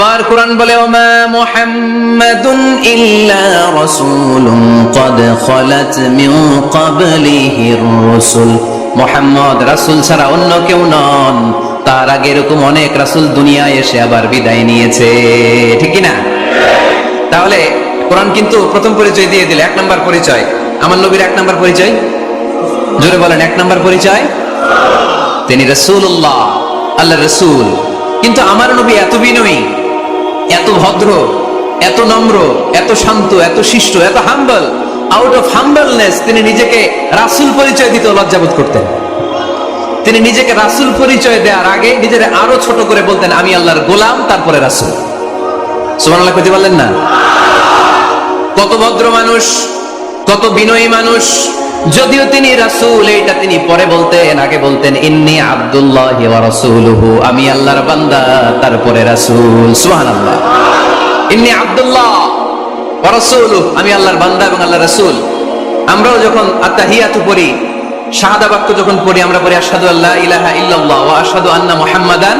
আবার কোরআন বলে, ওমা মুহাম্মাদুন ইল্লা রাসূলুন ক্বাদ খালাত মিন ক্বাবলিহির রাসূল। মুহাম্মদ রাসূল ছাড়া অন্য কেউ নন। তার আগে এরকম অনেক রাসূল দুনিয়ায় এসে আবার বিদায় নিয়েছে। ঠিক কি না তাহলে কোরআন কিন্তু প্রথম পরিচয় দিয়ে দিল, এক নম্বর পরিচয়। আমার নবীর এক নম্বর পরিচয়? জোরে বলেন, এক নম্বর পরিচয়? তিনি রসুল্লাহ আল্লাহ রসুল। কিন্তু আমার নবী এত বিনয়ী এত ভদ্র, এত নম্র, এত শান্ত, এত শিষ্ট, এত হাম্বল আউট অফ হাম্বলনেস তিনি নিজেকে রাসুল পরিচয় দিতে লজ্জাবোধ করতেন। তিনি নিজেকে রাসুল পরিচয় দেওয়ার আগে নিজের আরও ছোট করে বলতেন, আমি আল্লাহর গোলাম, তারপরে রাসুল। কইতে পারলেন না? কত ভদ্র মানুষ, কত বিনয়ী মানুষ যদিও তিনি রাসূল এটা তিনি পরে বলতেন, আগে বলতেন, ইন্নি আব্দুল্লাহ ওয়া রাসূলুহু আমি আল্লাহর বান্দা, তারপরে রাসূল, সুবহানাল্লাহ। ইন্নি আব্দুল্লাহ ওয়া রাসূলুহু আমি আল্লাহর বান্দা এবং আল্লাহর রাসূল। আমরাও যখন আত্তাহিয়াতু পড়ি, শাহাদা বাক্য যখন পড়ি, আমরা পড়ি, আশহাদু আল্লাহ ইলাহা ইল্লাল্লাহ ওয়া আশহাদু আন্না মুহাম্মাদান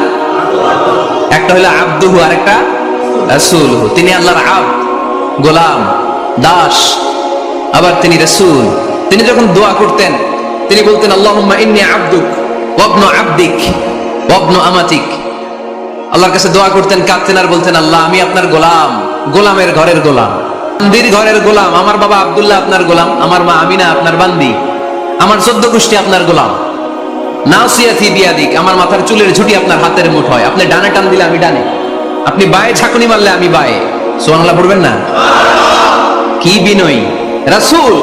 একটা হলো আব্দুহু আর একটা রাসূলুহু। তিনি আল্লাহর আব, গোলাম, দাস, আবার তিনি রাসূল। তিনি যখন দোয়া করতেন, তিনি বলতেন, আল্লাহুম্মা আবদুক ওয়াবনু আবদিক ওয়াবনু আমাতিক। আল্লাহর কাছে দোয়া করতেন, কাঁদতেন আর বলতেন, আল্লাহ, আমি আপনার গোলাম, গোলামের ঘরের গোলাম বান্দির ঘরের গোলাম, আমার বাবা আব্দুল্লাহ আপনার গোলাম, আমার মা আমিনা আপনার বান্দি, আমার চোদ্দ গোষ্ঠী আপনার গোলাম, নাসিয়াতি বিয়াদিক, আমার মাথার চুলের ঝুটি আপনার হাতের মুঠোয়, আপনি ডানে টান দিলে আমি ডানে, আপনি বায়ে ঝাঁকুনি মারলে আমি বায়ে। সোহানাল্লাহ পড়বেন না? কি বিনয়ী? রাসূল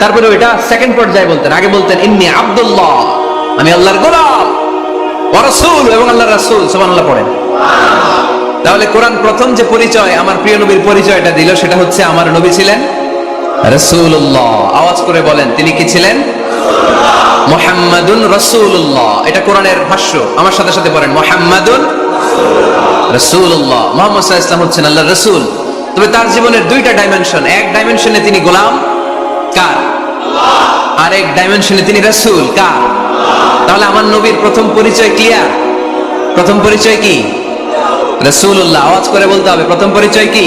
তারপরে ওইটা সেকেন্ড পর্যায়ে বলতেন। আগে বলতেন, ইন্নি আব্দুল্লাহ। আমি আল্লাহর গোলাম রসুল এবং আল্লাহ রাসূল, সুবহানাল্লাহ পড়েন। তাহলে কোরআন প্রথম যে পরিচয়, আমার প্রিয় নবীর পরিচয়টা দিল, সেটা হচ্ছে আমার নবী ছিলেন রাসূলুল্লাহ। আওয়াজ করে বলেন, তিনি কি ছিলেন? মুহাম্মাদুন রাসূলুল্লাহ। এটা কোরআনের ভাষ্য। আমার সাথে সাথে পড়েন, মুহাম্মাদুন রাসূলুল্লাহ। মুহাম্মদ ওয়াসাল্লাম হচ্ছেন আল্লাহর রাসূল। তবে তার জীবনের দুইটা ডাইমেনশন এক ডাইমেনশনে তিনি গোলাম কার? আর এক ডাইমেনশনে তিনি রাসূল, কার? তাহলে আমার নবীর প্রথম পরিচয় ক্লিয়ার প্রথম পরিচয় কি? রাসূলুল্লাহ, আওয়াজ করে বলতে হবে, প্রথম পরিচয় কি?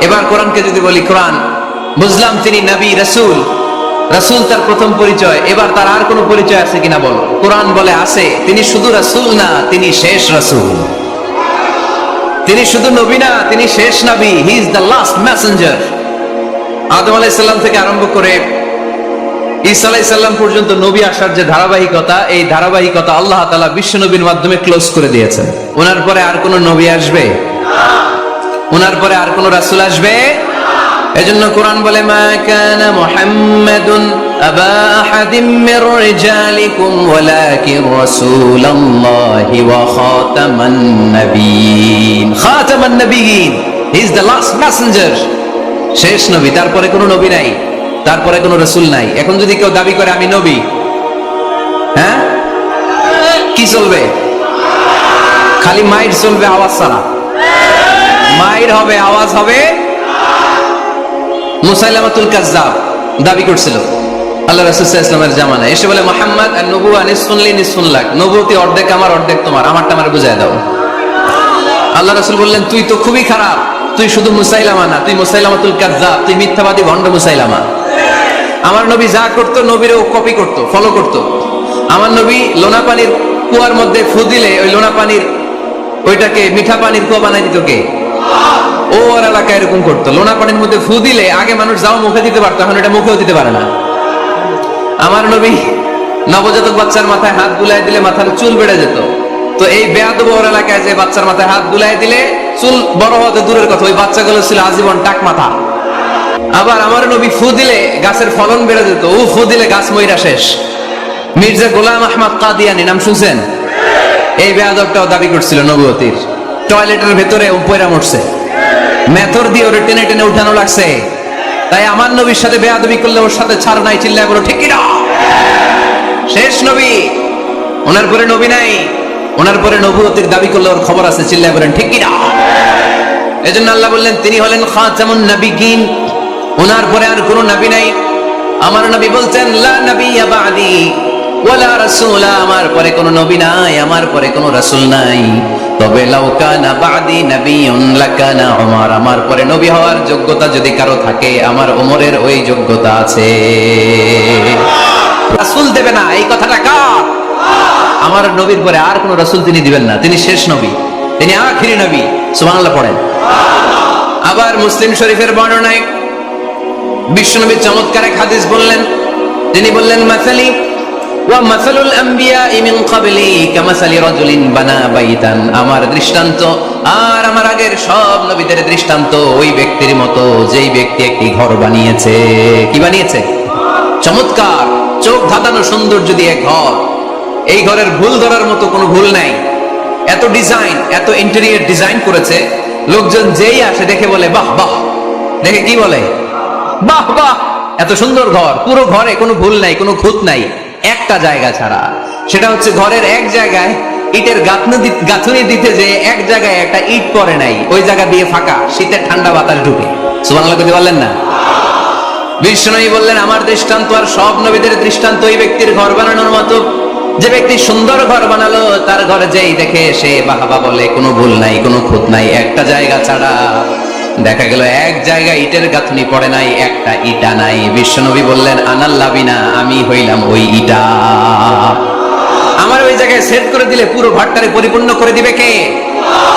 এবার কোরআনকে যদি বলি, কোরআন, বুঝলাম তিনি নবী, রাসূল। রাসূল তার প্রথম পরিচয়, এবার তার আর কোনো পরিচয় আছে কিনা বলো? কোরআন বলে আছে, তিনি শুধু রাসূল না, তিনি শেষ রাসূল। তিনি শুধু নবী না, তিনি শেষ নবী he is the last messenger আদম আলাইসাল্লাম থেকে আরম্ভ করে ঈসা আলাইসাল্লাম পর্যন্ত নবী আসার যে ধারাবাহিকতা, এই ধারাবাহিকতা আল্লাহ তালা বিশ্ব নবীর মাধ্যমে ক্লোজ করে দিয়েছেন। ওনার পরে আর কোন নবী আসবে? ওনার পরে আর কোন রাসূল আসবে? এজন্য কোরআন বলে, মা কানা মুহাম্মাদুন আবা আহাদিম মির রিজালিকুম ওয়ালাকিন রাসূলুল্লাহি ওয়া খাতামান নাবিয়িন। খাতামান নাবিয়িন he is the last messenger শেষ নবী, তারপরে কোনো নবী নাই, তারপরে কোনো রসুল নাই। এখন যদি কেউ দাবি করে, আমি নবী হ্যাঁ? কি চলবে? খালি মাইর চলবে আওয়াজ ছাড়া। মাইর হবে আওয়াজ হবে মুসাইলামাতুল কাজ্জাব, দাবি করছিল। আল্লাহ রাসূল ইসলামের জামানা এসে বলে, মোহাম্মদ, আর নবুয়া নিসফুনলি নিসফুন লাখ নবুয়তি অর্ধেক আমার, অর্ধেক তোমার। আমারটা আমার বুঝায় দাও। আল্লাহ রাসূল বললেন, তুই তো খুবই খারাপ। তুই শুধু মুসাইলামা না, তুই মুসাইলামাতুল কাজ্জাব, তুই মিথ্যাবাদী ভণ্ড মুসাইলামা। আমার নবী যা করতো নবীর ও কপি করতো ফলো করতো। আমার নবী লোনা পানির কুয়ার মধ্যে ফু দিলে ওই লোনা পানির ওইটাকে মিঠা পানির কুয়া বানাই দিত কে? ও ওর এলাকায় এরকম করতো। লোনা পানির মধ্যে ফু দিলে আগে মানুষ যাও মুখে দিতে পারতো, এখন এটা মুখেও দিতে পারে না। আমার নবী নবজাতক বাচ্চার মাথায় হাত বুলাই দিলে মাথার চুল বেড়ে যেত। তো এই বেয়াদব ওর এলাকায় যে বাচ্চার মাথায় হাত বুলাই দিলে চুল বড় হতে দূরের কথা, ওই বাচ্চাগুলো ছিল আজীবন টাক মাথা। আবার আমার নবী ফু দিলে গাছের ফলন বেড়ে যেত, ও ফু দিলে গাছ মইরা শেষ। মির্জা গোলাম আহমদ কাদিয়ানি, নাম শুনছেন? এই বেয়াদবটাও দাবি করছিল নবুয়তির। টয়লেটের ভেতরে উপরে মরছে। মেথর দিয়ে ওরে টেনে টেনে উঠানো লাগছে। তাই আমার নবীর সাথে বেয়াদবি করলে ওর সাথে ছাড় নাই, চিল্লায় বলো ঠিক শেষ নবী। ওনার পরে নবী নাই। ওনার পরে নবুয়তির দাবি করলে ওর খবর আছে, চিল্লায় বলেন, ঠিক না এজন্য আল্লাহ বললেন, তিনি হলেন খাতামুন নবিগিন ওনার পরে আর কোনো নবী নাই। আমার নবী বলছেন, লা নবিয়্যা বাদি, ওয়ালা রাসূলা। আমার পরে কোনো নবী নাই, আমার পরে কোনো রাসূল নাই। তবে লাউকানা বাদি নবিয়ুন লাকানা ওমর আমার পরে নবী হওয়ার যোগ্যতা যদি কারও থাকে, আমার ওমরের ওই যোগ্যতা আছে। রাসূল দেবে না, এই কথাটা কার? আমার নবীর পরে আর কোন রাসূল তিনি দিবেন না। তিনি শেষ নবী। তিনি আখিরি নবী। সুবহানাল্লাহ পড়েন। আবার মুসলিম শরীফের বর্ণনায় বিশ্বনবী চমৎকার এক হাদিস বললেন। তিনি বললেন, মাসালি আমার দৃষ্টান্ত আর আমার আগের সব নবীদের দৃষ্টান্ত ওই ব্যক্তির মতো, যেই ব্যক্তি একটি ঘর বানিয়েছে। কি বানিয়েছে? চমৎকার। চোখ ধাঁধানো সৌন্দর্য দিয়ে ঘর এই ঘরের ভুল ধরার মতো কোনো ভুল নাই। এত ডিজাইন এত ইন্টেরিয়র ডিজাইন করেছে, লোকজন যেই আসে দেখে বলে, বাহ বাহ। দেখে কি বলে? বাহ বাহ। এত সুন্দর ঘর, পুরো ঘরে কোনো ভুল নাই, কোনো খুঁত নাই, একটা জায়গা ছাড়া। সেটা হচ্ছে ঘরের এক জায়গায় ইটের গাঁথনি দিতে যে এক জায়গায় একটা ইট পড়ে নাই, ওই জায়গা দিয়ে ফাঁকা, শীতের ঠান্ডা বাতাস ঢুকে। সুবহানাল্লাহ করতে পারলেন না? বিষ্ণুই বললেন, আমার দৃষ্টান্ত আর সব নবীদের দৃষ্টান্ত ওই ব্যক্তির ঘর বানানোর মতো যে ব্যক্তি সুন্দর ঘর বানালো, তার ঘরে যেই দেখে সে বাহাবা বলে, কোনো ভুল নাই, কোনো খুঁত নাই, একটা জায়গা ছাড়া। দেখা গেল এক জায়গায় ইটের গাঁথনি পড়ে নাই, একটা ইটা নাই। বিশ্বনবী বললেন আনাল্লাবিনা আমি হইলাম ওই ইটা। আমার ওই জায়গায় সেট করে দিলে পুরো ঘরটারে পরিপূর্ণ করে দিবে কে?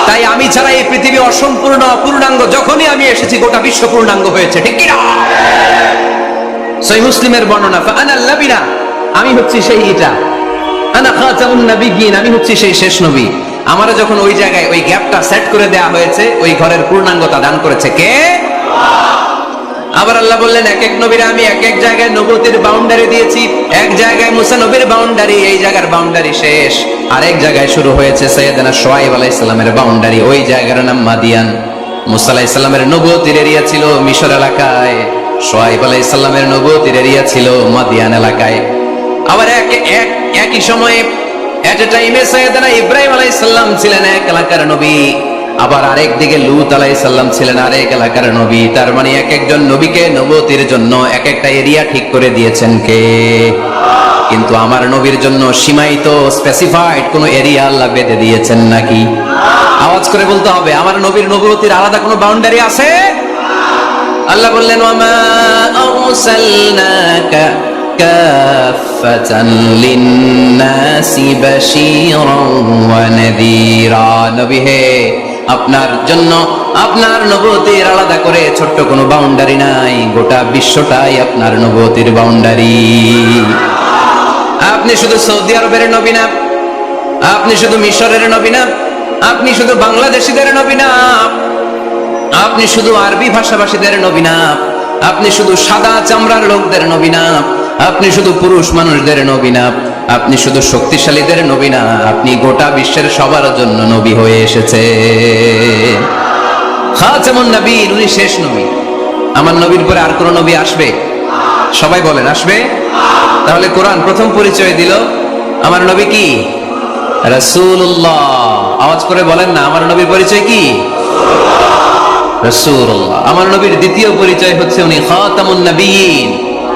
তাই আমি ছাড়া এই পৃথিবী অসম্পূর্ণ পূর্ণাঙ্গ যখনই আমি এসেছি, গোটা বিশ্ব পূর্ণাঙ্গ হয়েছে। ঠিক কিনা? সই মুসলিমের বর্ণনা আনা লাবিনা, আমি হচ্ছি সেই ইটা। আনা খাতামুন নাবিয়িন আমি হচ্ছি সেই শেষ নবী। আমারে যখন ওই জায়গায় ওই গ্যাপটা সেট করে দেয়া হয়েছে ওই ঘরের পূর্ণাঙ্গতা দান করেছে কে? আবার আল্লাহ বললেন এক এক নবীরা আমি এক এক জায়গায় নবতির বাউন্ডারি দিয়েছি এক জায়গায় মুসা নবীর বাউন্ডারি এই জায়গার বাউন্ডারি শেষ। আরেক জায়গায় শুরু হয়েছে সৈয়দনা সোয়াইব আলাইহিস সালামের বাউন্ডারি ওই জায়গার নাম মাদিয়ান। মুসা আলাইহিস সালামের নবতির এরিয়া ছিল মিশর এলাকায় সোয়াইব আলাইহিস সালামের নবতির এরিয়া ছিল মাদিয়ান এলাকায়। আবার এক এক, একই সময়ে এট এ টাইমে সৈয়দনা ইব্রাহিম আলাইহিস সালাম ছিলেন এক এলাকার নবী। আবার আরেক দিকে লুত আলাই সাল্লাম ছিলেন আরেক এলাকার নবী। তার মানে এক একজন নবীকে নবতির জন্য এক একটা এরিয়া ঠিক করে দিয়েছেন কে? কিন্তু আমার নবীর জন্য সীমায়িত স্পেসিফাইড কোন এরিয়া আল্লাহ বেঁধে দিয়েছেন নাকি? আওয়াজ করে বলতে হবে, আমার নবীর নবতির আলাদা কোনো বাউন্ডারি আছে? আল্লাহ বললেন ওয়ামা বাশীরান ওয়া নাযীরা নবী হে, আপনার জন্য, আপনার নবতির আলাদা করে ছোট্ট কোনো বাউন্ডারি নাই, গোটা বিশ্বটাই আপনার নবতির বাউন্ডারি আপনি শুধু সৌদি আরবের নবী না, আপনি শুধু মিশরের নবী না, আপনি শুধু বাংলাদেশিদের নবী না, আপনি শুধু আরবি ভাষাভাষীদের নবী না, আপনি শুধু সাদা চামড়ার লোকদের নবী না আপনি শুধু পুরুষ মানুষদের নবী না, আপনি শুধু শক্তিশালীদের নবী না, আপনি গোটা বিশ্বের সবার জন্য নবী হয়ে এসেছে। খাচামুন নবী উনি শেষ নবী। আমার নবীর পরে আর কোন নবী আসবে? সবাই বলেন, আসবে? তাহলে কোরআন প্রথম পরিচয় দিল। আমার নবী কি? রাসূলুল্লাহ। আওয়াজ করে বলেন না, আমার নবীর পরিচয় কি? রাসূলুল্লাহ। আমার নবীর দ্বিতীয় পরিচয় হচ্ছে উনি খাতামুন নবীন।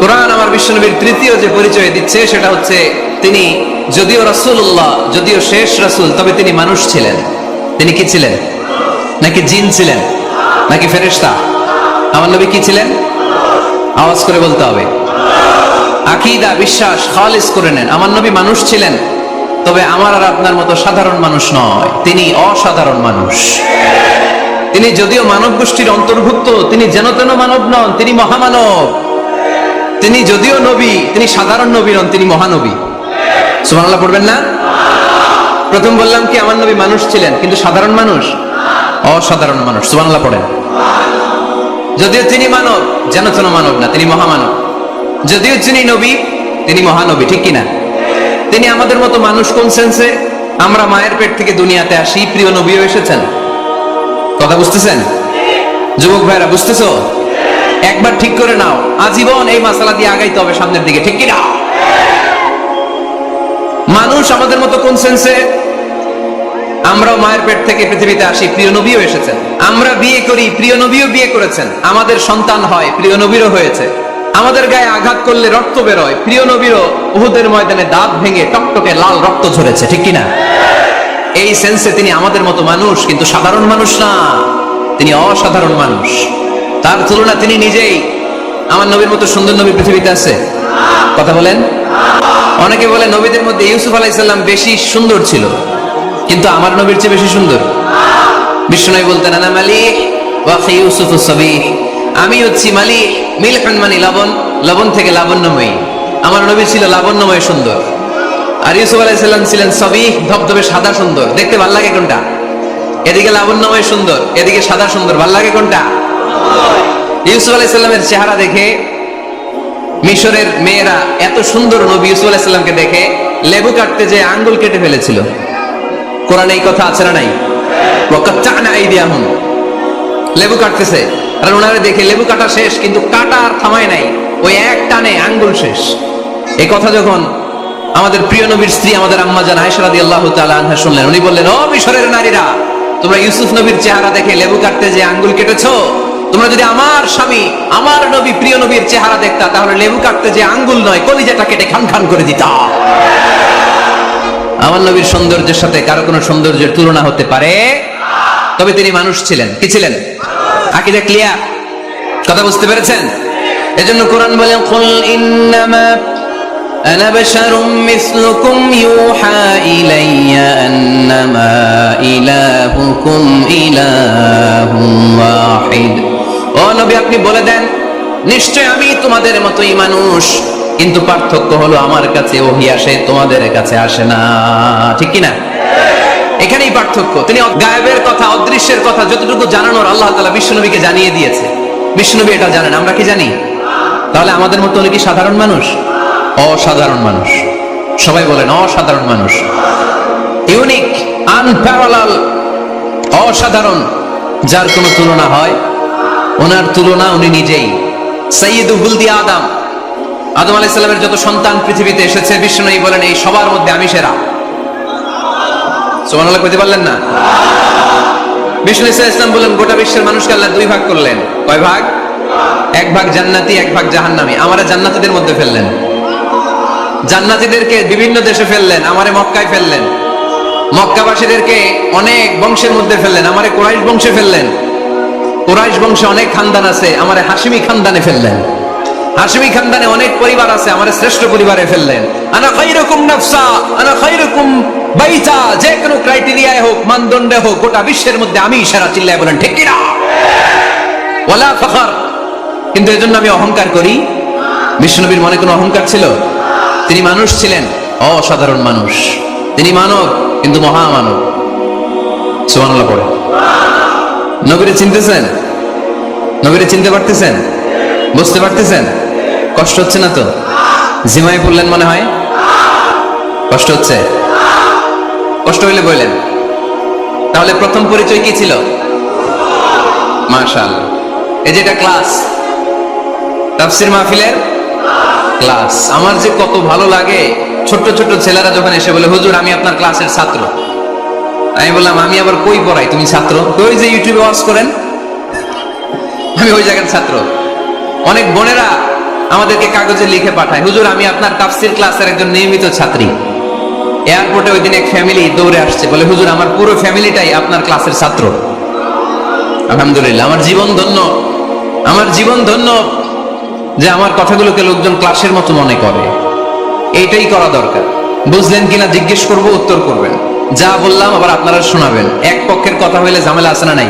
কোরআন আমার বিশ্বনবীর তৃতীয় যে পরিচয় দিচ্ছে, সেটা হচ্ছে তিনি যদিও রাসূলুল্লাহ, যদিও শেষ রাসূল, তবে তিনি মানুষ ছিলেন। তিনি কি ছিলেন? নাকি জিন ছিলেন? নাকি ফেরেশতা? আমার নবী কি ছিলেন? আওয়াজ করে বলতে হবে। আকিদা, বিশ্বাস, খালিস করে নেন। আমার নবী মানুষ ছিলেন, তবে আমার আর আপনার মতো সাধারণ মানুষ নয়। তিনি অসাধারণ মানুষ। তিনি যদিও মানব গোষ্ঠীর অন্তর্ভুক্ত, তিনি যেন তেন মানব নন, তিনি মহামানব। তিনি যদিও নবী, তিনি সাধারণ নবী নন, তিনি মহানবী। সুবহানাল্লাহ, পড়বেন না? প্রথম বললাম কি, আমার নবী মানুষ ছিলেন, কিন্তু সাধারণ মানুষ? অসাধারণ মানুষ, সুবহানাল্লাহ, পড়েন। যদিও তিনি মানব, যেন তেন মানব না, তিনি মহামানব। যদিও তিনি নবী, তিনি মহানবী, ঠিক কিনা? তিনি আমাদের মতো মানুষ কোন সেন্সে আমরা মায়ের পেট থেকে দুনিয়াতে আসি, প্রিয় নবীও এসেছেন। কথা বুঝতেছেন? যুবক ভাইরা বুঝতেছো? একবার ঠিক করে নাও। আজীবন এই মাসালা দিয়ে আগাইতে হবে সামনের দিকে। ঠিক কিনা? মানুষ আমাদের মতো কোন সেন্সে আমরাও মায়ের পেট থেকে পৃথিবীতে আসি, প্রিয় নবীও এসেছেন। আমরা বিয়ে করি, প্রিয় নবীও বিয়ে করেছেন। আমাদের সন্তান হয়, প্রিয় নবীরও হয়েছে। আমাদের গায়ে আঘাত করলে রক্ত বেরোয়। প্রিয় নবীরও উহুদের ময়দানে দাঁত ভেঙে টকটকে লাল রক্ত ঝরেছে। ঠিক কিনা? এই সেন্সে তিনি আমাদের মতো মানুষ, কিন্তু সাধারণ মানুষ না। তিনি অসাধারণ মানুষ। তার তুলনা তিনি নিজেই আমার নবীর মতো সুন্দর নবী পৃথিবীতে আছে। কথা বলেন? অনেকে বলে নবীদের মধ্যে ইউসুফ আলাইসাল্লাম বেশি সুন্দর ছিল, কিন্তু আমার নবীর চেয়ে বেশি সুন্দর। বিষ্ণু বলতেন, আনা মালিক ওয়াফি ইউসুফ সবি আমি হচ্ছি মালিক মিলখান মানি লবণ লবণ থেকে লাবণ্যময়ী। আমার নবী ছিল লাবণ্যময় সুন্দর। আর ইউসুফ আলাইসাল্লাম ছিলেন সবই ধবধবে সাদা সুন্দর। দেখতে ভালো লাগে কোনটা? এদিকে লাবণ্যময় সুন্দর, এদিকে সাদা সুন্দর। ভালো লাগে কোনটা? ইউসুফ আলাইসাল্লামের চেহারা দেখে মিশরের মেয়েরা এত সুন্দর নবী ইউসুফ আলাইসাল্লামকে দেখে লেবু কাটতে যে আঙ্গুল কেটে ফেলেছিল। কোরআনে এই কথা আছে না নাই? লেবু কাটতেছে। আর দেখে লেবু কাটা শেষ, কিন্তু কাটা আর থামায় নাই। ওই এক টানে আঙ্গুল শেষ। এই কথা যখন আমাদের প্রিয় নবীর স্ত্রী, আমাদের আম্মা জান আয়েশা রাদিয়াল্লাহু তাআলা আনহা শুনলেন, উনি বললেন, ও মিশরের নারীরা, তোমরা ইউসুফ নবীর চেহারা দেখে লেবু কাটতে যে আঙ্গুল কেটেছো? তোমরা যদি আমার স্বামী, আমার নবী, প্রিয় নবীর চেহারা দেখতা, তাহলে লেবু কাটতে যে আঙ্গুল নয়, কলিজাটা কেটে খান খান করে দিতা। আমার নবীর সৌন্দর্যের সাথে কারও কোনো সৌন্দর্যের তুলনা হতে পারে? তবে তিনি মানুষ ছিলেন। কি ছিলেন? আকিদা ক্লিয়ার? কথা বুঝতে পেরেছেন? এজন্য কোরআন বলেন, কুল ইন্নামা আনা বাশারুম মিসলুকুম ইউহা ইলাইয়া আন্নামা ইলাহুকুম ইলাহুম ওয়াহিদ। ও নবী, আপনি বলে দেন, নিশ্চয় আমি তোমাদের মতোই মানুষ, কিন্তু পার্থক্য হলো আমার কাছে ওহি আসে, তোমাদের কাছে আসে না। ঠিক কি না এখানেই পার্থক্য। তিনি গায়েবের কথা, অদৃশ্যের কথা যতটুকু জানানোর আল্লাহ তালা বিশ্বনবীকে জানিয়ে দিয়েছে। বিশ্বনবী এটা জানেন, আমরা কি জানি? তাহলে আমাদের মতো উনি কি সাধারণ মানুষ? অসাধারণ মানুষ। সবাই বলেন, অসাধারণ মানুষ। ইউনিক, আনপ্যারালাল, অসাধারণ, যার কোনো তুলনা হয় ওনার তুলনা উনি নিজেই। সৈয়দ হুলদি আদম। আদম আলাইসাল্লামের যত সন্তান পৃথিবীতে এসেছে বিষ্ণু বলেন, এই সবার মধ্যে আমি সেরা। সোমান আল্লাহ কইতে পারলেন না? বিষ্ণু ইসা ইসলাম বললেন গোটা বিশ্বের মানুষকে আল্লাহ দুই ভাগ করলেন। কয় ভাগ? এক ভাগ জান্নাতি, এক ভাগ জাহান্নামি। আমারে জান্নাতীদের মধ্যে ফেললেন। জান্নাতীদেরকে বিভিন্ন দেশে ফেললেন, আমারে মক্কায় ফেললেন। মক্কাবাসীদেরকে অনেক বংশের মধ্যে ফেললেন, আমারে কোরাইশ বংশে ফেললেন। কোরাইশ বংশে অনেক খানদান আছে, আমারে হাসিমি খানদানে ফেললেন। হাসিমি খানদানে অনেক পরিবার আছে, আমারে শ্রেষ্ঠ পরিবারে ফেললেন। আনা খাইরকুম নাফসা, আনা খাইরকুম বাইতা, যে কোনো ক্রাইটেরিয়ায় হোক, মানদণ্ডে হোক, গোটা বিশ্বের মধ্যে আমি সেরা চিল্লায় বলেন, ঠিক কিনা? ওয়ালা ফখর। কিন্তু এজন্য আমি অহংকার করি। বিষ্ণুনবীর মনে কোনো অহংকার ছিল? তিনি মানুষ ছিলেন, অসাধারণ মানুষ। তিনি মানব, কিন্তু মহামানব। সুবহানাল্লাহ পড়ে। নবীরে চিনতেছেন? নবীরে চিনতে পারতেছেন? বুঝতে পারতেছেন? কষ্ট হচ্ছে না তো? জিমায় পড়লেন মনে হয়? কষ্ট হচ্ছে? কষ্ট হইলে বললেন তাহলে প্রথম পরিচয় কি ছিল? মাশাল এই যে এটা ক্লাস। তাফসির মাহফিলের ক্লাস। আমার যে কত ভালো লাগে, ছোট্ট ছোট্ট ছেলেরা যখন এসে বলে, হুজুর, আমি আপনার ক্লাসের ছাত্র। আমি বললাম, আমি আবার কই পড়াই? তুমি ছাত্র? ওই যে ইউটিউবে ওয়াজ করেন। আমি ওই জায়গার ছাত্র। অনেক বোনেরা আমাদেরকে কাগজে লিখে পাঠায়। হুজুর, আমি আপনার তাফসির ক্লাসের একজন নিয়মিত ছাত্রী। এয়ারপোর্টে ওই দিন এক ফ্যামিলি দৌড়ে আসছে। বলে, হুজুর, আমার পুরো ফ্যামিলিটাই আপনার ক্লাসের ছাত্র। আলহামদুলিল্লাহ, আমার জীবন ধন্য। আমার জীবন ধন্য যে আমার কথাগুলোকে লোকজন ক্লাসের মতো মনে করে। এইটাই করা দরকার। বুঝলেন কিনা? জিজ্ঞেস করব, উত্তর করবেন। যা বললাম আবার আপনারা শোনাবেন। এক পক্ষের কথা হইলে ঝামেলা আছে না নাই?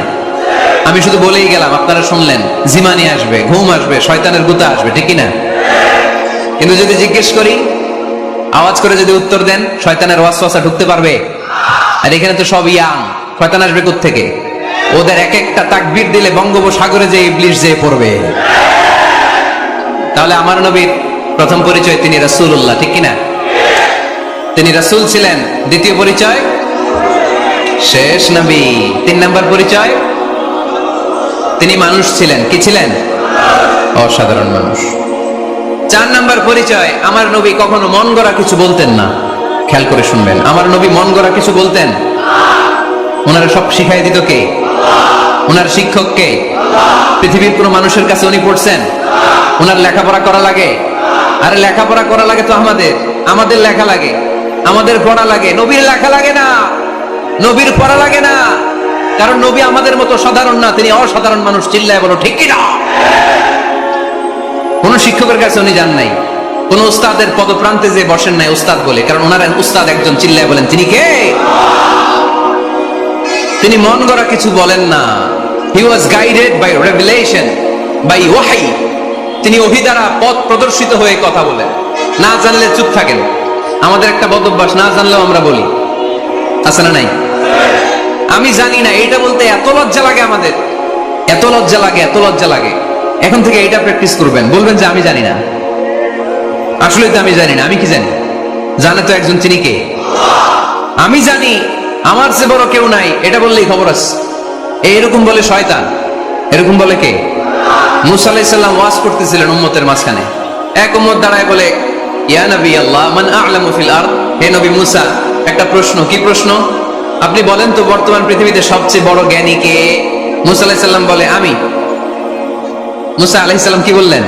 আমি শুধু বলেই গেলাম, আপনারা শুনলেন। জিমানি আসবে, ঘুম আসবে, শয়তানের গুতা আসবে, ঠিক না কিন্তু যদি জিজ্ঞেস করি, আওয়াজ করে যদি উত্তর দেন, শয়তানের ওয়াসওয়াসা ঢুকতে পারবে? আর এখানে তো সব ইয়াং। শয়তান আসবে থেকে ওদের এক একটা তাকবীর দিলে বঙ্গোপসাগরে যে ইবলিশ যে পড়বে। তাহলে আমার নবীর প্রথম পরিচয় তিনি রাসূলুল্লাহ, ঠিক কিনা? তিনি রাসূল ছিলেন। দ্বিতীয় পরিচয়? শেষ নবী। তিন নম্বর পরিচয়? তিনি মানুষ ছিলেন। কি ছিলেন? অসাধারণ মানুষ। চার নাম্বার পরিচয়, আমার নবী কখনো মন গড়া কিছু বলতেন না। খেয়াল করে শুনবেন, আমার নবী মন গড়া কিছু বলতেন? ওনারা সব শিখাই দিত কে? ওনার শিক্ষক কে? পৃথিবীর কোন মানুষের কাছে উনি পড়ছেন? ওনার লেখাপড়া করা লাগে? আরে লেখাপড়া করা লাগে তো আমাদের। আমাদের লেখা লাগে। আমাদের পড়া লাগে। নবীর লেখা লাগে না। নবীর পড়া লাগে না। কারণ নবী আমাদের মতো সাধারণ না, তিনি অসাধারণ মানুষ, চিল্লায় বলো, ঠিক কিনা? কোন শিক্ষকের কাছে উনি যান নাই। কোন উস্তাদের পদপ্রান্তে যে বসেন নাই উস্তাদ বলে, কারণ ওনার উস্তাদ একজন, চিল্লায় বলেন, তিনি কে? তিনি মন গড়া কিছু বলেন না। He was guided by revelation by ওয়াহাই তিনি ওহি দ্বারা পথ প্রদর্শিত হয়ে কথা বলেন। না জানলে চুপ থাকেন। আমাদের একটা বদ অভ্যাস, না জানলেও আমরা বলি। আছে না নাই? আমি জানি না এটা বলতে এত লজ্জা লাগে আমাদের। এত লজ্জা লাগে, এত লজ্জা লাগে। এখন থেকে এটা প্র্যাকটিস করবেন। বলবেন যে আমি জানি না। আসলে তো আমি জানি না, আমি কি জানি? জানে তো একজন তিনি কে? আমি জানি, আমার চেয়ে বড় কেউ নাই, এটা বললেই খবর আছে। এইরকম বলে শয়তান, এরকম বলে কে? মুসা আলাইসাল্লাম ওয়াজ করতেছিলেন উম্মতের মাঝখানে। এক উম্মত দাঁড়ায় বলে ইয়া নবী আল্লাহ, মান আ'লামু ফিল আরদ? হে নবী মুসা, একটা প্রশ্ন, কি প্রশ্ন? আপনি বলেন তো বর্তমান পৃথিবীতে সবচেয়ে বড় জ্ঞানী কে? মুসা আলাইসাল্লাম বলে, আমি। মুসা আলাইসাল্লাম কি বললেন?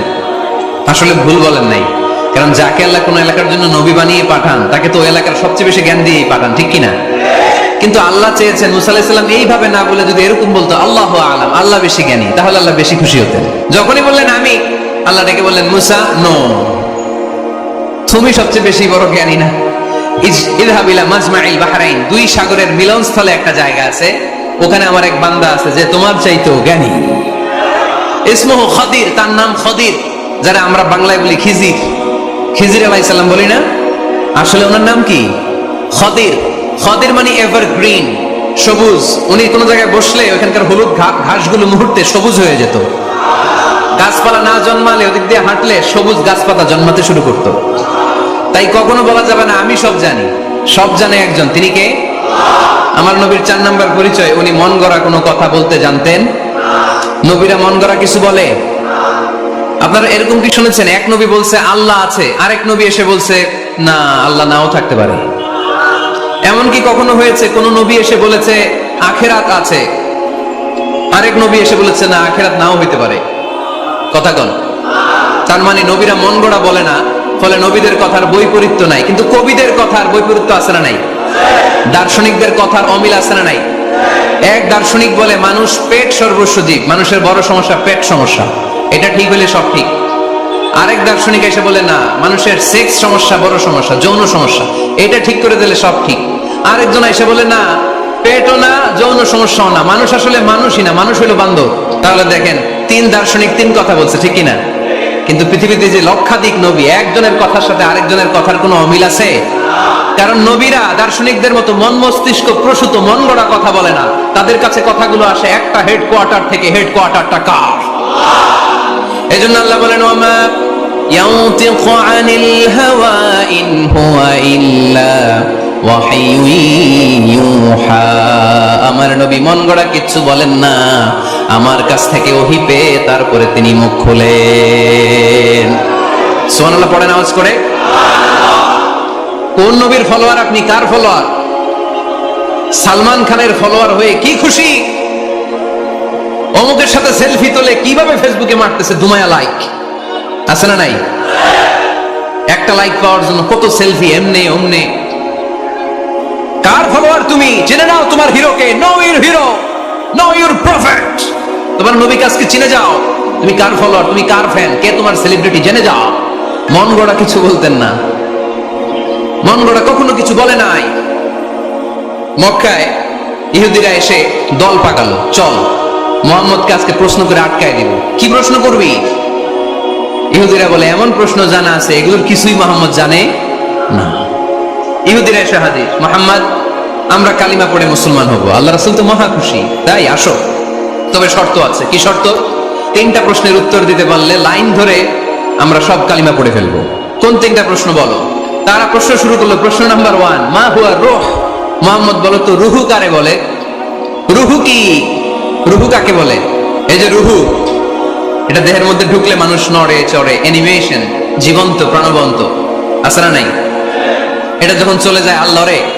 আসলে ভুল বলেন নাই। কারণ যাকে আল্লাহ কোন এলাকার জন্য নবী বানিয়ে পাঠান, তাকে তো এলাকার সবচেয়ে বেশি জ্ঞান দিয়েই পাঠান, ঠিক কিনা? কিন্তু আল্লাহ চেয়েছেন, মুসা আলাহিসাল্লাম এইভাবে না বলে যদি এরকম বলতো, আল্লাহ আলাম, আল্লাহ বেশি জ্ঞানী, তাহলে আল্লাহ বেশি খুশি হতেন। যখনই বললেন আমি, আল্লাহ ডেকে বললেন, মুসা, নো। তুমি সবচেয়ে বেশি বড় জ্ঞানী না? ইজ- ইযহাবিলা মাজমাইল বাহরাইন। দুই সাগরের মিলনস্থলে একটা জায়গা আছে। ওখানে আমার এক বান্দা আছে যে তোমার চাইতো জ্ঞানী। ইসমহ খদির, তার নাম খদির, যারা আমরা বাংলায় বলি খিজির। খিজির আলাইসাল্লাম বলি না? আসলে ওনার নাম কি? খদির। খদির মানে এভার গ্রিন সবুজ। উনি কোনো জায়গায় বসলে ওখানকার হলুদ ঘাসগুলো মুহূর্তে সবুজ হয়ে যেত। গাছপালা না জন্মালে, ওদিক দিয়ে হাঁটলে সবুজ গাছপাতা জন্মাতে শুরু করত। তাই কখনো বলা যাবে না, আমি সব জানি। সব জানে একজন, তিনি কে? আমার নবীর চার নাম্বার পরিচয়, উনি মন গড়া কোনো কথা বলতে জানতেন। নবীরা মন গড়া কিছু বলে? আপনারা এরকম কি শুনেছেন? এক নবী বলছে, আল্লাহ আছে। আরেক নবী এসে বলছে, না, আল্লাহ নাও থাকতে পারে। এমন কি কখনো হয়েছে, কোন নবী এসে বলেছে, আখেরাত আছে। আরেক নবী এসে বলেছে, না, আখেরাত নাও হইতে পারে। কথা কন। তার মানে নবীরা মন গড়া বলে না, ফলে নবীদের কথার বৈপরীত্য নাই। কিন্তু কবিদের কথার বৈপরীত্য আছে না নাই? দার্শনিকদের কথার অমিল আছে না নাই? এক দার্শনিক বলে, মানুষ পেট সর্বস্ব জীব, মানুষের বড় সমস্যা পেট সমস্যা। এটা ঠিক হলে সব ঠিক। আরেক দার্শনিক এসে বলে, না, মানুষের সেক্স সমস্যা, বড় সমস্যা, যৌন সমস্যা। এটা ঠিক করে দিলে সব ঠিক। আরেকজন এসে বলে, না পেটও না যৌন সমস্যাও না মানুষ আসলে মানুষই না মানুষ হলো বান্ধব তাহলে দেখেন তিন দার্শনিক তিন কথা বলছে ঠিক কিনা কিন্তু পৃথিবীতে যে লক্ষাধিক নবী একজনের কথার সাথে আরেকজনের কথার কোনো অমিল আছে কারণ নবীরা দার্শনিকদের মতো মন মস্তিষ্ক প্রসূত মন গড়া কথা বলে না তাদের কাছে কথাগুলো আসে একটা হেডকোয়ার্টার থেকে হেডকোয়ার্টারটা কার এই জন্য আল্লাহ বলেন ওমা ينطق عن الهوى إن هو إلا وحي يوحى আমার নবী মন গড়া কিচ্ছু বলেন না। আমার কাছ থেকে ওহি পেয়ে তারপরে তিনি মুখ খুলেন। সোনাল্লাহ পড়েন আওয়াজ করে। কোন নবীর ফলোয়ার, আপনি কার ফলোয়ার? সালমান খানের ফলোয়ার হয়ে কি খুশি? অমুকের সাথে সেলফি তোলে কীভাবে ফেসবুকে মারতেছে দুমায়া লাইক? আছে না নাই? একটা লাইক পাওয়ার জন্য কত সেলফি, এমনে, অমনে। কার ফলোয়ার তুমি। জেনে নাও তোমার হিরোকে know your hero know your prophet তোমার নবীকে আজকে চিনে যাও। তুমি কার ফলোয়ার তুমি কার ফ্যান কে তোমার সেলিব্রিটি জেনে যাও। মন গড়া কিছু বলতেন না। মন গড়া কখনো কিছু বলে নাই। মক্কায় ইহুদিরা এসে দল পাকালো। চল, মোহাম্মদকে আজকে প্রশ্ন করে আটকায় দিব। কি প্রশ্ন করবি? ইহুদিরা বলে, এমন প্রশ্ন জানা আছে, এগুলোর কিছুই মোহাম্মদ জানে না। ইহুদিরা এসে হাজির। মোহাম্মদ আমরা কালিমা পড়ে মুসলমান হব। আল্লাহ রাসুল তো মহা খুশি। তাই আসো। তবে শর্ত আছে। কি শর্ত? তিনটা প্রশ্নের উত্তর দিতে পারলে লাইন ধরে আমরা সব কালিমা পড়ে ফেলব। কোন তিনটা প্রশ্ন বলো? তারা প্রশ্ন শুরু করল প্রশ্ন নাম্বার ওয়ান, মা হুয়া রোহ? মোহাম্মদ বলো তো, রুহু কারে বলে? রুহু কি? রুহু কাকে বলে? এই যে রুহু, এটা দেহের মধ্যে ঢুকলে মানুষ নড়ে, চড়ে। অ্যানিমেশন জীবন্ত, প্রাণবন্ত। আসরা নাই? এটা যখন চলে যায় আল্লরে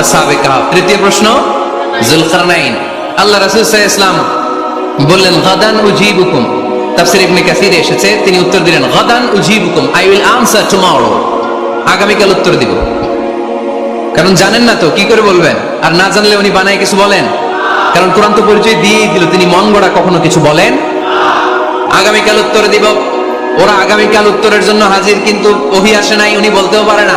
আসহাবে কাহাফ তৃতীয় প্রশ্ন জুলকার নাইন আল্লাহ রাসূল আলাইহি ইসলাম বললেন, গাদান উজিবুকুম। তাফসির ইবনে কাসিরে এসেছে, তিনি উত্তর দিলেন, গাদান উজিবুকুম আই উইল আনসার টুমরো আগামীকাল উত্তর দিব। কারণ জানেন না তো, কি করে বলবেন? আর না জানলে উনি বানায় কিছু বলেন? কারণ কোরআন তো পরিচয় দিয়েই দিল, তিনি মন গড়া কখনো কিছু বলেন? আগামীকাল উত্তর দিব। ওরা আগামীকাল উত্তরের জন্য হাজির, কিন্তু ওহি আসে নাই, উনি বলতেও পারে না।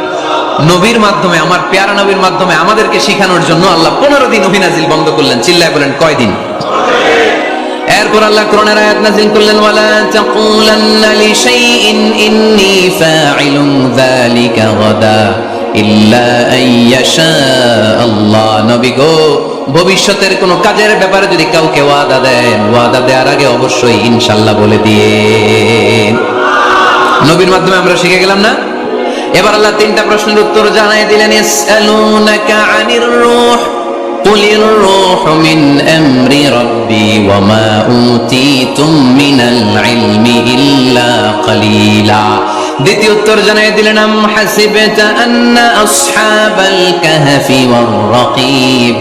নবীর মাধ্যমে, আমার পেয়ারা নবীর মাধ্যমে আমাদেরকে শিখানোর জন্য আল্লাহ পনেরো দিন অভিনাজিল বন্ধ করলেন। চিল্লায় বলেন কয়দিন এরপর আল্লাহ কোরআনের আয়াত নাজিল করলেন, ওয়ালা তাকুলান্না লিশাইইন ফাইলুন যালিকা গাদা ইল্লা আইয়াশা আল্লাহ। নবী গো, ভবিষ্যতের কোন কাজের ব্যাপারে যদি কাউকে ওয়াদা দেন, ওয়াদা দেওয়ার আগে অবশ্যই ইনশাল্লাহ বলে দিয়ে নবীর মাধ্যমে আমরা শিখে গেলাম না? এবার আল্লাহ তিনটা প্রশ্নের উত্তর জানাই দিলেন ইয়াসআলুনাকা আনির রূহ قل الروح من أمر ربي وما أوتيتم من العلم إلا قليلا দ্বিতীয় উত্তর জানাই দিলেন আম হাসিবতা আন্না আসহাবাল কাহফি ওয়ার রাকিব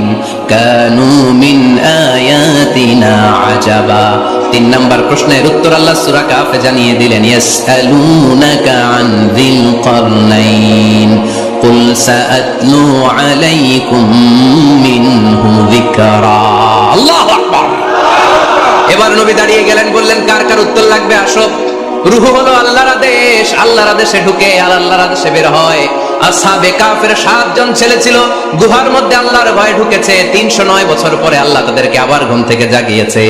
কানু মিন আয়াতিনা আজাবা তিন নাম্বার প্রশ্নের উত্তর আল্লাহ সূরা কাফে জানিয়ে দিলেন ইয়াসআলুনাকা আন যিল কারনাইন قل سأتلو عليكم منه ذكرا الله أكبر এবার নবী দাঁড়িয়ে গেলেন বললেন কার কার উত্তর লাগবে আসো রুহ হলো আল্লাহর আদেশ আল্লাহর আদেশে ঢুকে আর আল্লাহর আদেশে বের হয় আসহাবে কাফের সাতজন ছেলে ছিল। গুহার মধ্যে আল্লাহর ভয় ঢুকেছে। তিনশো নয় বছর পরে আল্লাহ তাদেরকে আবার ঘুম থেকে জাগিয়েছে।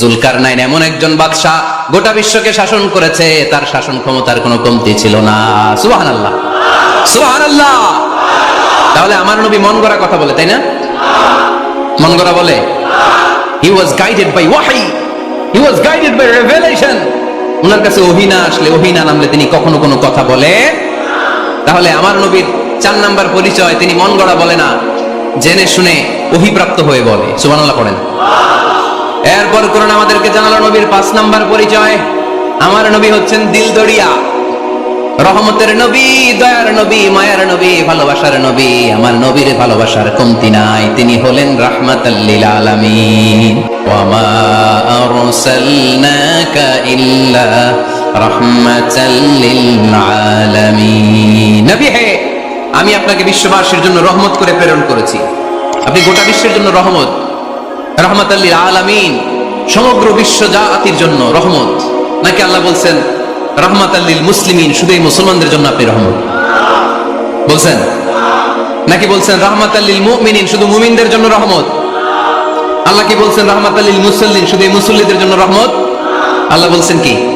জুলকার নাইন এমন একজন বাদশাহ গোটা বিশ্বকে শাসন করেছে। তার শাসন ক্ষমতার কোনো কমতি ছিল না। আল্লাহ আল্লাহ তাহলে আমার নবী মন গড়া কথা বলে, তাই না? মন গড়া বলে হি ওয়াজ গাইডেড বাই ওয়াহি he was guided by revelation ওনার কাছে ওহিনা আসলে ওহিনা নামলে তিনি কখনো কোনো কথা বলে তাহলে আমার নবীর চার নাম্বার পরিচয় তিনি মন গড়া বলে না, জেনে শুনে অভিপ্রাপ্ত হয়ে বলে। সুবহানাল্লাহ পড়েন। এরপর কোরআন আমাদেরকে জানালো নবীর পাঁচ নাম্বার পরিচয়। আমার নবী হচ্ছেন দিলদরিয়া। রহমতের নবী, দয়ার নবী, মায়ার নবী, ভালোবাসার নবী। আমার নবীর ভালোবাসার কমতি নাই, তিনি হলেন রাহমাতাল্লিল আলামিন। হে, আমি আপনাকে বিশ্ববাসীর জন্য রহমত করে প্রেরণ করেছি। আপনি গোটা বিশ্বের জন্য রহমত। রহমাতাল্লিল আলামিন সমগ্র বিশ্ব জাতির জন্য রহমত। নাকি আল্লাহ বলছেন রহমত আল্লিল মুসলিমিন শুধু এই মুসলমানদের জন্য আপনি রহমত? বলছেন? নাকি বলছেন রহমত আল্লিল মুমিনিন শুধু মুমিনদের জন্য রহমত? আল্লাহ কি বলছেন রহমত আল্লিল মুসল্লিন শুধু এই মুসল্লিদের জন্য রহমত? আল্লাহ বলছেন কি?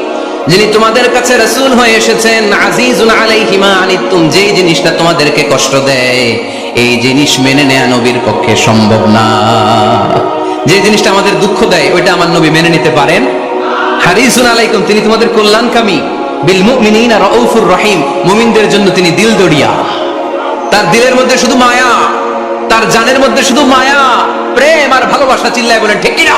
যিনি তোমাদের কাছে রাসূল হয়ে এসেছেন, আজিজুন আলাইহি মা আনিতুম যে জিনিসটা তোমাদেরকে কষ্ট দেয়, এই জিনিস মেনে নেয়া নবীর পক্ষে সম্ভব না। যে জিনিসটা আমাদের দুঃখ দেয়, ওইটা আমার নবী মেনে নিতে পারেন। হারিসুন আলাইকুম, তিনি তোমাদের কল্যাণকামী। বিল মুমিনিনা রাউফুর রহিম, মুমিনদের জন্য তিনি দিল দড়িয়া তার দিলের মধ্যে শুধু মায়া, তার জানের মধ্যে শুধু মায়া, প্রেম আর ভালোবাসা চিল্লায় বলে ঠিক কিনা?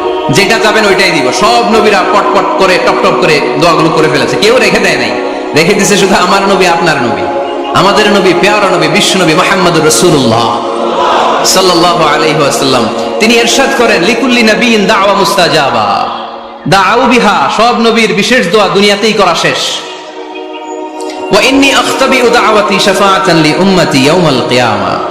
যেটা যাবেন ওইটাই দিব। সব নবীরা পটপট করে টপ টপ করে দোয়াগুলো করে ফেলেছে। কেউ রেখে দেয় নাই। রেখে দিছে শুধু আমার নবী, আপনার নবী। আমাদের নবী, পেয়ারা নবী, বিশ্ব নবী মোহাম্মদ রসুল্লাহ সাল্লাহ আলহিহাসাল্লাম তিনি এরশাদ করেন, লিকুল্লি নবীন দাওয়া দা দাউ বিহা, সব নবীর বিশেষ দোয়া দুনিয়াতেই করা শেষ। ওয়া আখতাবি শাফাআতান লি উম্মতি ইয়াউমাল কিয়ামা।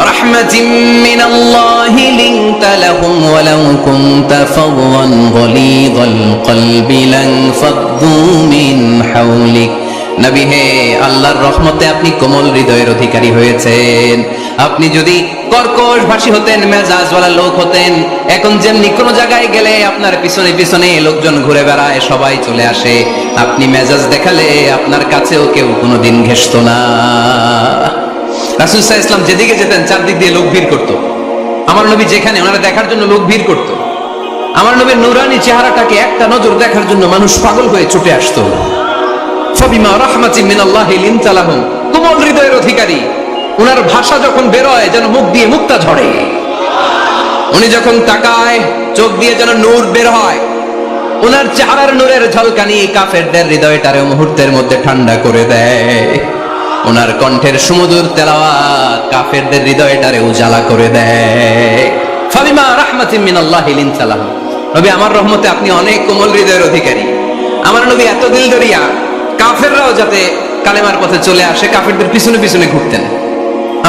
رحمة من الله لنت لهم ولو كنت فظا غليظ القلب لانفضوا من حولك নবী হে আল্লাহর রহমতে আপনি কোমল হৃদয়ের অধিকারী হয়েছেন আপনি যদি কর্কশ ভাষী হতেন মেজাজওয়ালা লোক হতেন এখন যেমনি কোন জায়গায় গেলে আপনার পিছনে পিছনে লোকজন ঘুরে বেড়ায় সবাই চলে আসে আপনি মেজাজ দেখালে আপনার কাছেও কেউ কোনোদিন ঘেসত না রাসুল সাহা ইসলাম যেদিকে যেতেন, চারদিক দিয়ে লোক ভিড় করতো। আমার নবী যেখানে, ওনারা দেখার জন্য লোক ভিড় করতো। আমার নবীর নুরানি চেহারাটাকে একটা নজর দেখার জন্য মানুষ পাগল হয়ে ছুটে আসতো। অধিকারী। ওনার ভাষা যখন যেন মুখ দিয়ে ঝরে। উনি যখন তাকায়, চোখ দিয়ে যেন নূর বের হয়। চেহারার ঝলকানি মুহূর্তের মধ্যে ঠান্ডা করে দেয়। ওনার কণ্ঠের সুমধুর তেলাওয়াত কাফেরদের হৃদয়টারে উজালা করে দেয়। ফাবিমা রাহমাতিন মিনাল্লাহি লিনতালাহুম নবী, আমার রহমতে আপনি অনেক কোমল হৃদয়ের অধিকারী। আমার নবী এত দিল দরিয়া, কাফেররাও যাতে কালেমার পথে চলে আসে, কাফেরদের পিছনে পিছনে ঘুরতেন।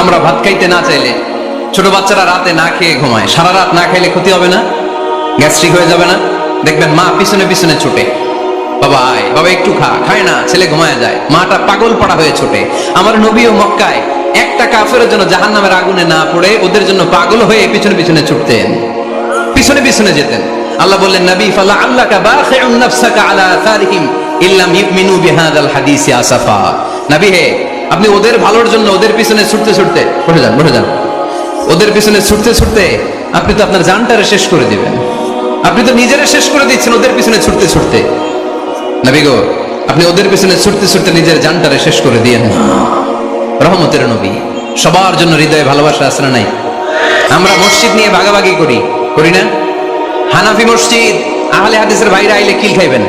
আমরা ভাত খাইতে না চাইলে, ছোট বাচ্চারা রাতে না খেয়ে ঘুমায়। সারা রাত না খাইলে ক্ষতি হবে না, গ্যাস্ট্রিক হয়ে যাবে না। দেখবেন মা পিছনে পিছনে ছোটে। বাবা একটু খা, খায় না, ছেলে ঘুমায় যায়। মাটা পাগল পড়া হয়ে ছোটে। আমার মক্কায় একটা কাফেরের জন্য জাহান নামের আগুনে না পড়ে, ওদের জন্য পাগল হয়ে পিছনে পিছনে ছুটতেন। পিছনে পিছনে যেতেন। বললেন, নবী, ফালা আল্লাহ কা নাফসাকা আলা ইল্লাম ইউমিনু বিহাদাল আসাফা। নবী হে, আপনি ওদের ভালোর জন্য ওদের পিছনে ছুটতে ছুটতে, বসে যান বসে যান। ওদের পিছনে ছুটতে ছুটতে আপনি তো আপনার জানটারে শেষ করে দিবেন। আপনি তো নিজেরা শেষ করে দিচ্ছেন ওদের পিছনে ছুটতে ছুটতে। নবী গো, আপনি ওদের পিছনে ছুটতে ছুটতে নিজের জানটারে শেষ করে দিয়েন রহমতের নবী, সবার জন্য হৃদয়ে ভালোবাসা না নাই? আমরা মসজিদ নিয়ে ভাগাভাগি করি করি না? হানাফি মসজিদ, আহলে হাদিসের বাইরে আইলে কিল খাইবেন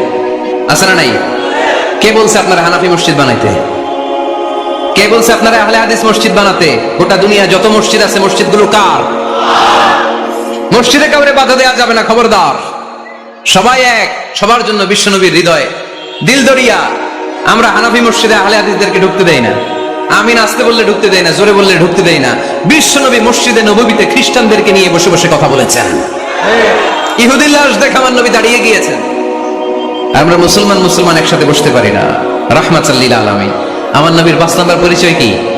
না নাই? কে বলছে আপনারা হানাফি মসজিদ বানাইতে? কে বলছে আপনারা আহলে হাদিস মসজিদ বানাতে? গোটা দুনিয়া যত মসজিদ আছে, মসজিদগুলো কার? মসজিদে কাউরে বাধা দেওয়া যাবে না, খবরদার। সবাই এক, সবার জন্য বিশ্বনবীর হৃদয়। দিল দরিয়া আমরা হানাফি মসজিদে আহলে হাদিসদেরকে ঢুকতে দেয় না। আমি নাচতে বললে ঢুকতে দেয় না, জোরে বললে ঢুকতে দেয় না। বিশ্বনবী মসজিদে নবীতে খ্রিস্টানদেরকে নিয়ে বসে বসে কথা বলেছেন। ইহুদিল্লাহ দেখে আমার নবী দাঁড়িয়ে গিয়েছেন। আমরা মুসলমান মুসলমান একসাথে বসতে পারি না। রাহমাতাল্লিল আলমী আমার নবীর পাঁচ নাম্বার পরিচয় কি?